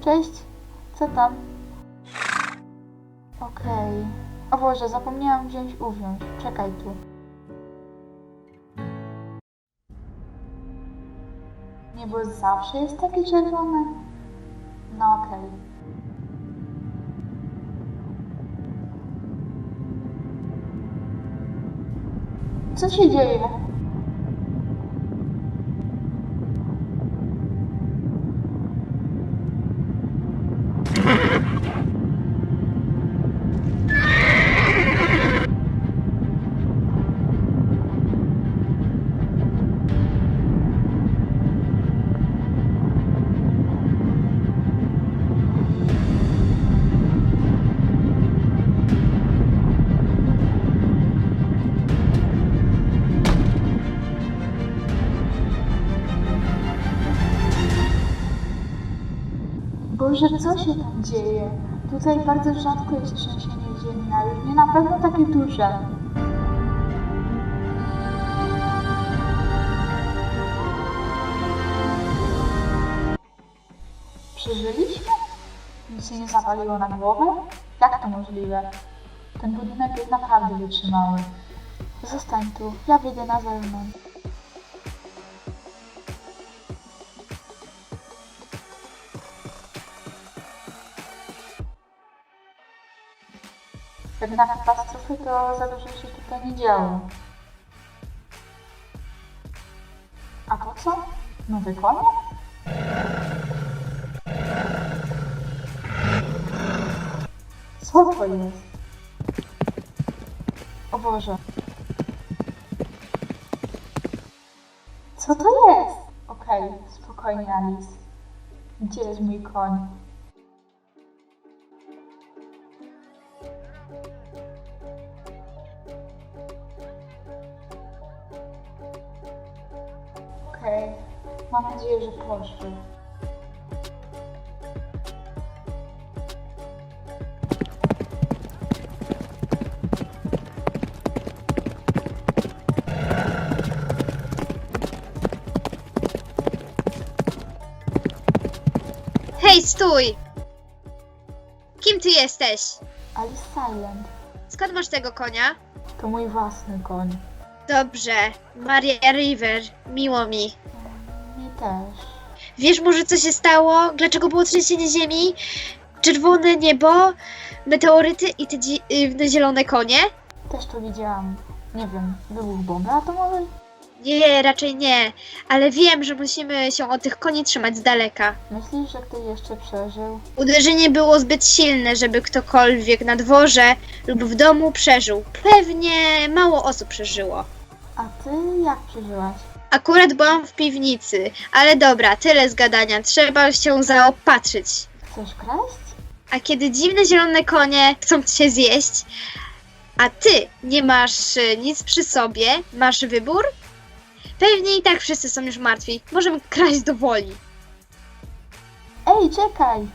Cześć, co tam? Okej. O Boże, zapomniałam wziąć uwiąź. Czekaj tu. Niebo zawsze jest takie czerwone? No okej. Co się dzieje? Boże, co się tam dzieje? Tutaj bardzo rzadko jest trzęsienie ziemi, a już nie na pewno takie duże. Przeżyliśmy? Nic się nie zawaliło na głowę? Jak to możliwe? Ten budynek jest naprawdę wytrzymały. Zostań tu, ja wyjdę na zewnątrz. Jak na katastrofy, to za dużo się tutaj nie działo. A to co? Nowy konie? Co to jest? O Boże. Co to jest? Okej, spokojnie Alice. Gdzie jest mój koń? Okej, mam nadzieję, że poszły. Hej, stój! Kim ty jesteś? Alice Silent Skąd masz tego konia? to mój własny koń. Dobrze, Maria River, miło mi. Mi też. Wiesz może co się stało? Dlaczego było trzęsienie ziemi? Czerwone niebo, meteoryty i te dziwne zielone konie? Też to widziałam. Nie wiem, wybuch bomby atomowej? Nie, raczej nie, ale wiem, że musimy się od tych koni trzymać z daleka. Myślisz, że ktoś jeszcze przeżył? Uderzenie było zbyt silne, żeby ktokolwiek na dworze lub w domu przeżył. Pewnie mało osób przeżyło. A ty jak przeżyłaś? Akurat byłam w piwnicy, ale dobra, tyle z gadania, trzeba się zaopatrzyć. Chcesz kraść? A kiedy dziwne zielone konie chcą cię zjeść, a ty nie masz y, nic przy sobie, masz wybór? Pewnie i tak wszyscy są już martwi. Możemy kraść do woli. Ej, czekaj!